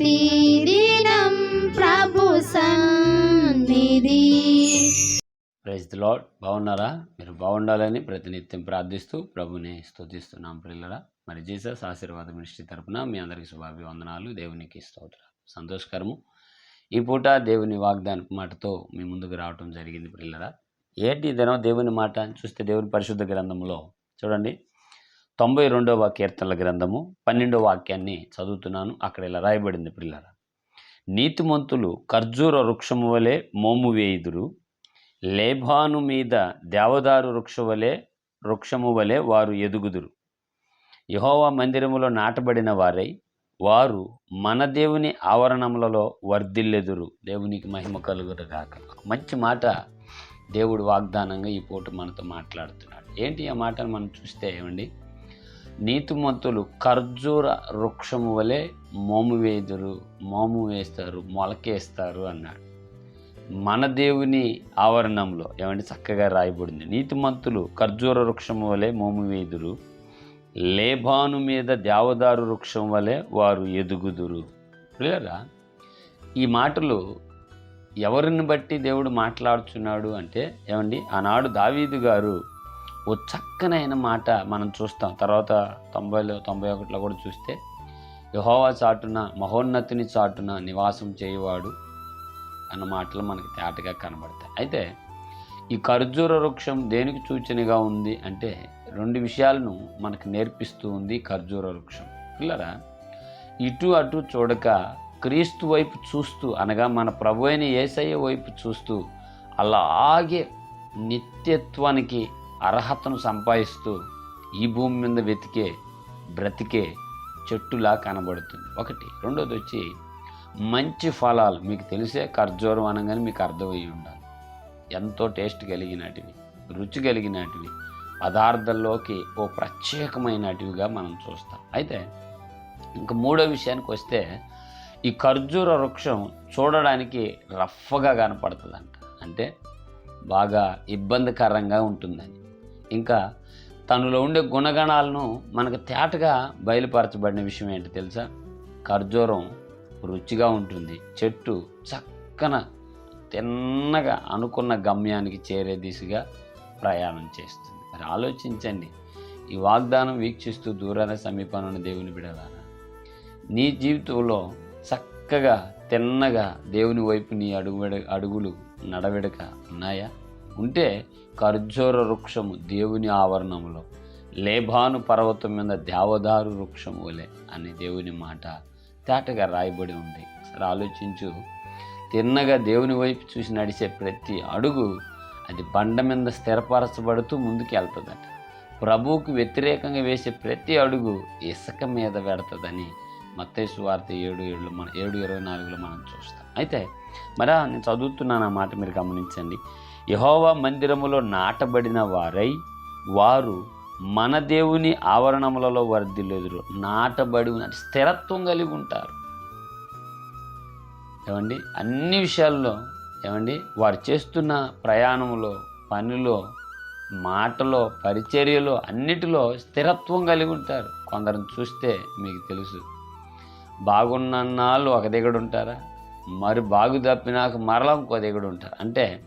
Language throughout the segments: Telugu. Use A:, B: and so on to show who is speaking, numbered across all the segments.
A: ప్రతిదినం ప్రభు సన్నిధి.
B: ప్రైజ్ ది లాడ్ బాగున్నారా? మీరు బాగుండాలని ప్రతినిత్యం ప్రార్థిస్తూ ప్రభుని స్తుతిస్తున్నాం పిల్లరా మరి జీసస్ ఆశీర్వాద మినిస్ట్రీ తరపున మీ అందరికీ శుభాభివందనాలు. దేవునికి స్తోత్రాలు. సంతోషకరము. ఈ పూట దేవుని వాగ్దాన మాటతో మీ ముందుకు రావటం జరిగింది పిల్లరా ఏంటి ఈ దినం దేవుని మాట? చూస్తే దేవుని పరిశుద్ధ గ్రంథంలో చూడండి. తొంభై రెండవ కీర్తనల గ్రంథము పన్నెండవ వాక్యాన్ని చదువుతున్నాను. అక్కడ ఇలా రాయబడింది పిల్లరా. నీతిమంతులు ఖర్జూర వృక్షము వలె మోము వేయుదురు. లేభాను మీద దేవదారు వృక్ష వలె వృక్షము వలె వారు ఎదుగుదురు. యహోవా మందిరములో నాటబడిన వారై వారు మన దేవుని ఆవరణములలో వర్ధిల్లెదురు. దేవునికి మహిమ కలుగురు కాక మంచి మాట దేవుడు వాగ్దానంగా ఈ పూట మనతో మాట్లాడుతున్నాడు. ఏంటి ఆ మాటను మనం చూస్తే ఏమండి? నీతిమంతులు ఖర్జూర వృక్షము వలె మోము వేదురు మోము వేస్తారు మొలకేస్తారు అన్నాడు. మన దేవుని ఆవరణంలో ఏమంటే చక్కగా రాయబడింది. నీతిమంతులు ఖర్జూర వృక్షము వలె మోము వేదురు లేబాను మీద దేవదారు వృక్షం వలె వారు ఎదుగుదురు. క్లియరా ఈ మాటలు ఎవరిని బట్టి దేవుడు మాట్లాడుచున్నాడు అంటే ఏమండి? ఆనాడు దావీదు గారు ఓ చక్కనైన మాట మనం చూస్తాం. తర్వాత తొంభైలో తొంభై ఒకటిలో కూడా చూస్తే యహోవా చాటున మహోన్నతిని చాటున నివాసం చేయవాడు అన్న మాటలు మనకి తేటగా కనబడతాయి. అయితే ఈ ఖర్జూర వృక్షం దేనికి సూచనగా ఉంది అంటే రెండు విషయాలను మనకు నేర్పిస్తూ ఉంది ఖర్జూర వృక్షం. పిల్లరా ఇటు అటు చూడక క్రీస్తు వైపు చూస్తూ అనగా మన ప్రభు అయిన ఏసయ్య వైపు చూస్తూ అలాగే నిత్యత్వానికి అర్హతను సంపాదిస్తూ ఈ భూమి మీద వెతికే బ్రతికే చెట్టులా కనబడుతుంది. ఒకటి. రెండోది వచ్చి మంచి ఫలాలు మీకు తెలిసే ఖర్జూరం అనగానే మీకు అర్థమయ్యి ఉండాలి. ఎంతో టేస్ట్ కలిగినటివి రుచి కలిగినటివి పదార్థాల్లోకి ఓ ప్రత్యేకమైనటివిగా మనం చూస్తాం. అయితే ఇంక మూడో విషయానికి వస్తే ఈ ఖర్జూర వృక్షం చూడడానికి రఫ్గా కనపడుతుందంట. అంటే బాగా ఇబ్బందికరంగా ఉంటుందని. ఇంకా తనలో ఉండే గుణగణాలను మనకు తేటగా బయలుపరచబడిన విషయం ఏంటి తెలుసా? ఖర్జూరం రుచిగా ఉంటుంది. చెట్టు చక్కన తిన్నగా అనుకున్న గమ్యానికి చేరే దిశగా ప్రయాణం చేస్తుంది. మరి ఆలోచించండి. ఈ వాగ్దానం వీక్షిస్తూ దూరాన సమీపంలో దేవుని బిడలారా నీ జీవితంలో చక్కగా తిన్నగా దేవుని వైపు నీ అడుగు అడుగులు నడవెడక ఉన్నాయా? ఉంటే ఖర్జూర వృక్షము దేవుని ఆవరణంలో లేబాను పర్వతం మీద దేవదారు వృక్షము వలె అనే దేవుని మాట తేటగా రాయబడి ఉంది. సరే ఆలోచించు. తిన్నగా దేవుని వైపు చూసి నడిచే ప్రతి అడుగు అది బండ మీద స్థిరపరచబడుతూ ముందుకు వెళ్తుందట. ప్రభువుకు వ్యతిరేకంగా వేసే ప్రతి అడుగు ఇసుక మీద పెడుతుందని మత్తేసు వార్త ఏడు ఏడులో మన ఏడు ఇరవై నాలుగులో మనం చూస్తాం. అయితే మరి నేను చదువుతున్నాను ఆ మాట మీరు గమనించండి. యహోవా మందిరములో నాటబడిన వారై వారు మన దేవుని ఆవరణములలో వర్ధిల్లుదురు నాటబడి స్థిరత్వం కలిగి ఉంటారు. ఏమండి? అన్ని విషయాల్లో ఏమండి? వారు చేస్తున్న ప్రయాణంలో పనిలో మాటలో పరిచర్యలో అన్నిటిలో స్థిరత్వం కలిగి ఉంటారు. కొందరిని చూస్తే మీకు తెలుసు. బాగున్నన్నాళ్ళు ఒక దిగడు ఉంటారా? మరి బాగు తప్పినాక మరలా ఇంకో దిగడు ఉంటారు. అంటే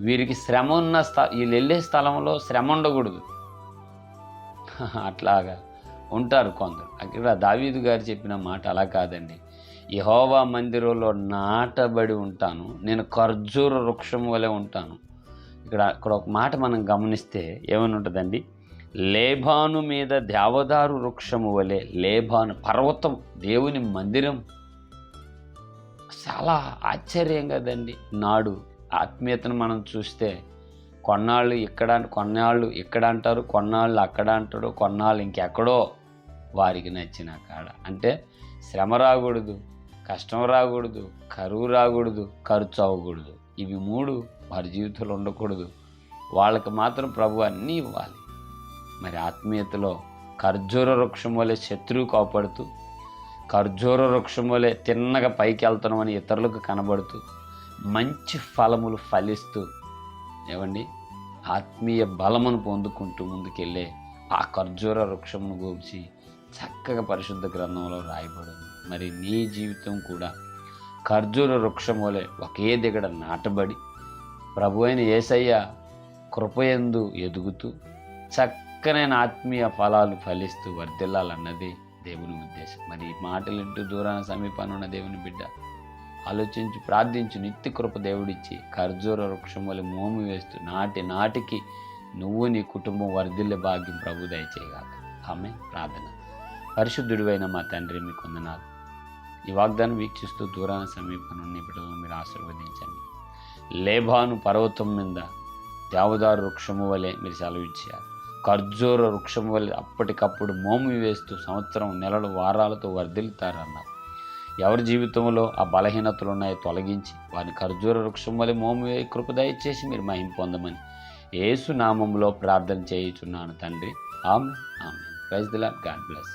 B: వీరికి శ్రమ ఉన్న స్థ వీళ్ళు వెళ్ళే స్థలంలో శ్రమ ఉండకూడదు. అట్లాగా ఉంటారు కొందరు. అక్కడ దావీదు గారు చెప్పిన మాట అలా కాదండి. యహోవా మందిరంలో నాటబడి ఉంటాను. నేను ఖర్జూర వృక్షం వలె ఉంటాను. ఇక్కడ ఇక్కడ ఒక మాట మనం గమనిస్తే ఏమని ఉంటుందండి లేబాను మీద దేవదారు వృక్షము వలె లేబాను పర్వతం దేవుని మందిరం. చాలా ఆశ్చర్యం కదండి నాడు ఆత్మీయతను మనం చూస్తే కొన్నాళ్ళు ఇక్కడ కొన్నాళ్ళు ఇక్కడ అంటారు కొన్నాళ్ళు అక్కడ అంటారు కొన్నాళ్ళు ఇంకెక్కడో వారికి నచ్చిన కాడ. అంటే శ్రమ రాకూడదు కష్టం రాకూడదు కరువు రాకూడదు ఖర్చు అవ్వకూడదు. ఇవి మూడు వారి జీవితంలో ఉండకూడదు. వాళ్ళకి మాత్రం ప్రభు అన్నీ ఇవ్వాలి. మరి ఆత్మీయతలో ఖర్జూర వృక్షం వలె శత్రువు కాపాడుతూ ఖర్జూర వృక్షం వలె తిన్నగా పైకి వెళ్తున్నామని ఇతరులకు కనబడుతూ మంచి ఫలములు ఫలిస్తూ ఏమండి? ఆత్మీయ బలమును పొందుకుంటూ ముందుకెళ్ళే ఆ ఖర్జూర వృక్షమును గోల్చి చక్కగా పరిశుద్ధ గ్రంథంలో రాయబడింది. మరి నీ జీవితం కూడా ఖర్జూర వృక్షం వలె ఒకే దిగడ నాటబడి ప్రభు అయిన ఏసయ్య కృపయందు ఎదుగుతూ చక్కనైన ఆత్మీయ ఫలాలు ఫలిస్తూ వర్ధిల్లాలన్నది దేవుని ఉద్దేశం. మరి ఈ మాటలింటూ దూరాన సమీపాన ఉన్న దేవుని బిడ్డ ఆలోచించి ప్రార్థించి నిత్య కృప దేవుడిచ్చి ఖర్జూర వృక్షం వల్ల మోము వేస్తూ నాటి నాటికి నువ్వు నీ కుటుంబం వర్ధిల్ల భాగ్యం ప్రభు దయచేయగాక. ఆమె ప్రార్థన. పరిశుద్ధుడివైన మా తండ్రి మీకు వందనాలు ఈ వాగ్దానం వీక్షిస్తూ దూరాన సమీపంలో నీ బిడ్డలను మీరు ఆశీర్వదించండి. లేబాను పర్వతం మీద దేవదారు వృక్షము వలె మీరు సెలవు ఇచ్చారు. ఖర్జూర వృక్షము వలె అప్పటికప్పుడు మోము వేస్తూ సంవత్సరం నెలలు వారాలతో వర్ధిల్లుతారన్నారు. ఎవరి జీవితంలో ఆ బలహీనతలు ఉన్నాయో తొలగించి వారిని ఖర్జూర వృక్షం వలె మోము కృప దయచేసి మీరు మహిం పొందమని ఏసు నామంలో ప్రార్థన చేయుచున్నాను తండ్రి. ఆమె ఆమె ప్రైజ్ దిలా గాడ్ బ్లెస్